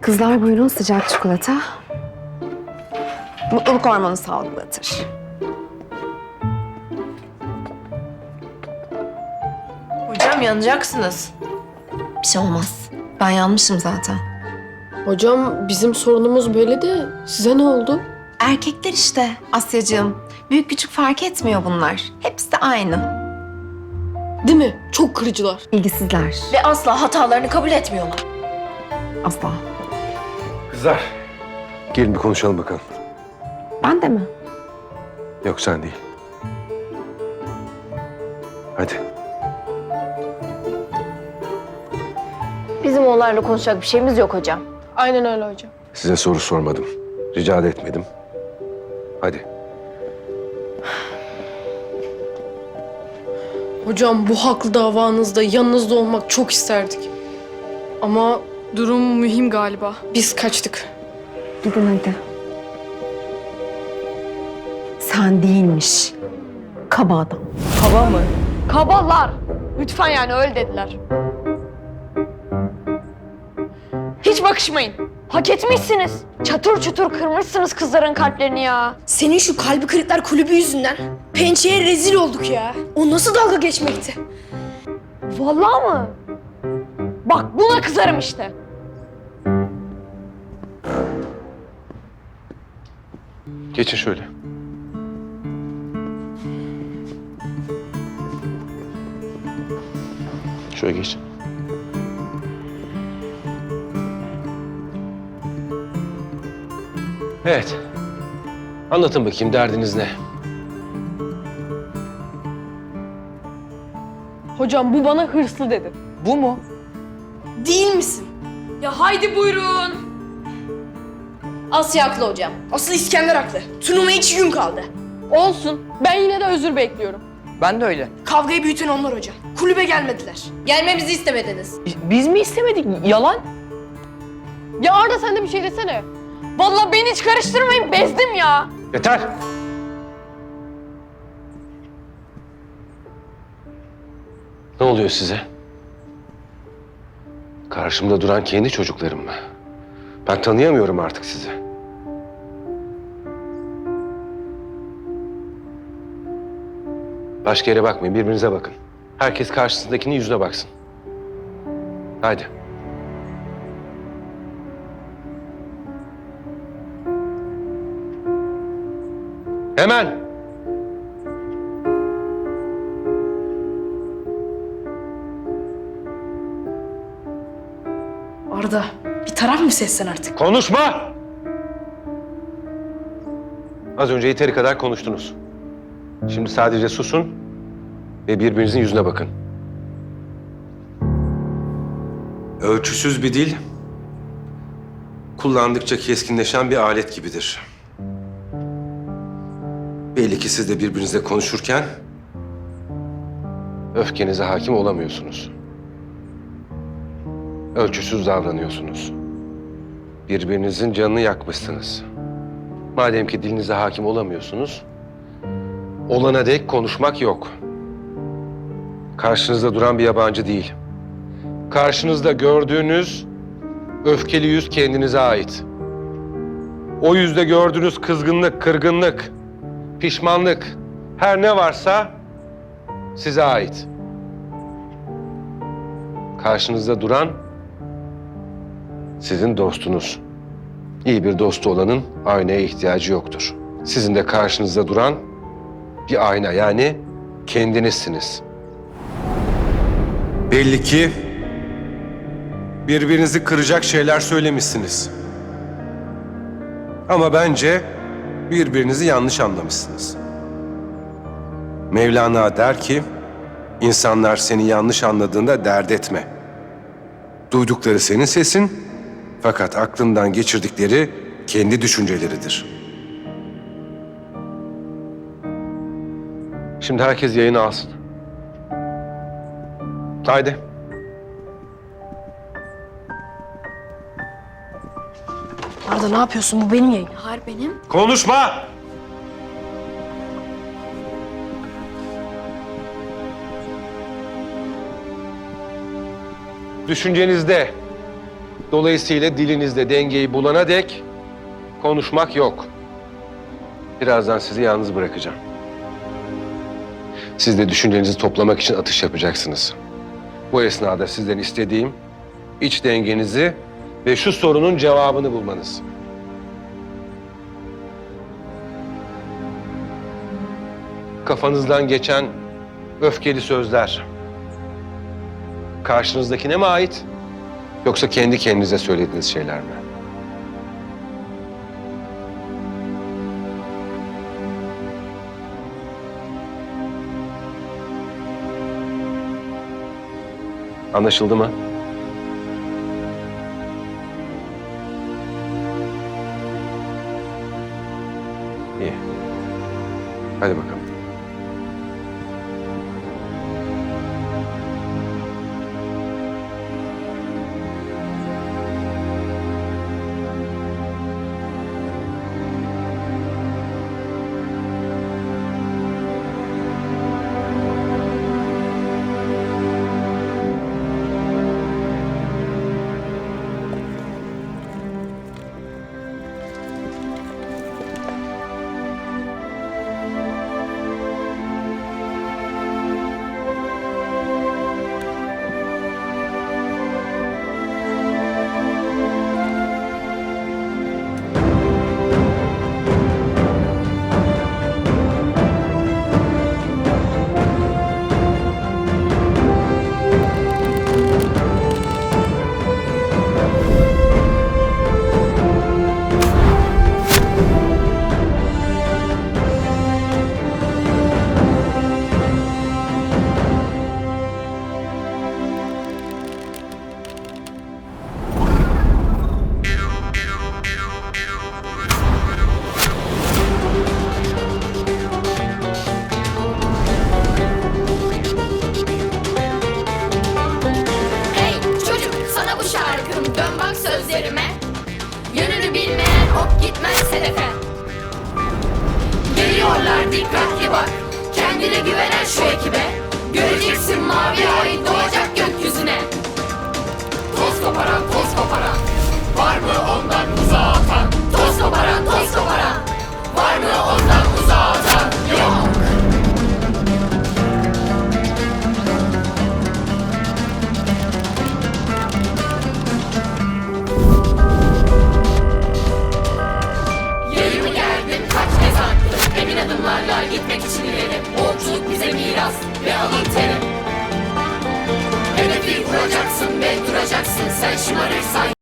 Kızlar buyurun sıcak çikolata. Mutluluk hormonu salgılatır. Hocam yanacaksınız. Bir şey olmaz. Ben yanmışım zaten. Hocam bizim sorunumuz böyle de size ne oldu? Erkekler işte Asyacığım. Büyük küçük fark etmiyor bunlar. Hepsi de aynı. Değil mi? Çok kırıcılar. İlgisizler. Ve asla hatalarını kabul etmiyorlar. Asla. Kızlar. Gelin bir konuşalım bakalım. Ben de mi? Yok sen değil. Hadi. Bizim onlarla konuşacak bir şeyimiz yok hocam. Aynen öyle hocam. Size soru sormadım. Rica da etmedim. Hadi. Hocam bu haklı davanızda yanınızda olmak çok isterdik. Ama durum mühim galiba. Biz kaçtık. Gidin hadi. Sen değilmiş. Kaba adam. Kaba mı? Kabalar. Lütfen yani öyle dediler. Hiç bakışmayın. Hak etmişsiniz. Çatır çutur kırmışsınız kızların kalplerini ya. Senin şu kalbi kırıklar kulübü yüzünden pençeye rezil olduk ya. O nasıl dalga geçmekti? Vallahi mı? Bak buna kızarım işte. Geçin şöyle. Şöyle geç. Evet. Anlatın bakayım derdiniz ne? Hocam bu bana hırslı dedi. Bu mu? Değil misin? Ya haydi buyurun. Asya haklı hocam. Asıl İskender haklı. Turnuvaya iki gün kaldı. Olsun. Ben yine de özür bekliyorum. Ben de öyle. Kavgayı büyüten onlar hocam. Kulübe gelmediler. Gelmemizi istemediniz. Biz mi istemedik? Yalan. Ya Arda sen de bir şey desene. Vallahi beni hiç karıştırmayın. Bezdim ya. Yeter! Ne oluyor size? Karşımda duran kendi çocuklarım mı? Ben tanıyamıyorum artık sizi. Başka yere bakmayın, birbirinize bakın. Herkes karşısındakinin yüzüne baksın. Haydi. Hemen! Arda bir taraf mı seçsen artık? Konuşma! Az önce yeteri kadar konuştunuz. Şimdi sadece susun ve birbirinizin yüzüne bakın. Ölçüsüz bir dil, kullandıkça keskinleşen bir alet gibidir. Belli ki siz de birbirinizle konuşurken öfkenize hakim olamıyorsunuz. Ölçüsüz davranıyorsunuz. Birbirinizin canını yakmışsınız. Madem ki dilinize hakim olamıyorsunuz, olana dek konuşmak yok. Karşınızda duran bir yabancı değil. Karşınızda gördüğünüz öfkeli yüz kendinize ait. O yüzde gördüğünüz kızgınlık, kırgınlık, pişmanlık, her ne varsa size ait. Karşınızda duran sizin dostunuz. İyi bir dostu olanın aynaya ihtiyacı yoktur. Sizin de karşınızda duran bir ayna yani kendinizsiniz. Belli ki birbirinizi kıracak şeyler söylemişsiniz. Ama bence birbirinizi yanlış anlamışsınız. Mevlana der ki, insanlar seni yanlış anladığında dert etme. Duydukları senin sesin, fakat aklından geçirdikleri kendi düşünceleridir. Şimdi herkes yayını alsın. Haydi. Arda ne yapıyorsun? Bu benim yayın. Hayır benim. Konuşma! Düşüncenizde Dolayısıyla dilinizde dengeyi bulana dek konuşmak yok. Birazdan sizi yalnız bırakacağım. Siz de düşüncelerinizi toplamak için atış yapacaksınız. Bu esnada sizden istediğim iç dengenizi ve şu sorunun cevabını bulmanız. Kafanızdan geçen öfkeli sözler karşınızdakine mi ait yoksa kendi kendinize söylediğiniz şeyler mi? Anlaşıldı mı? İyi. Hadi bakalım. Hedefe Geliyorlar dikkatli bak. Kendine güvenen şu ekibe. Göreceksin mavi ay 最終まで最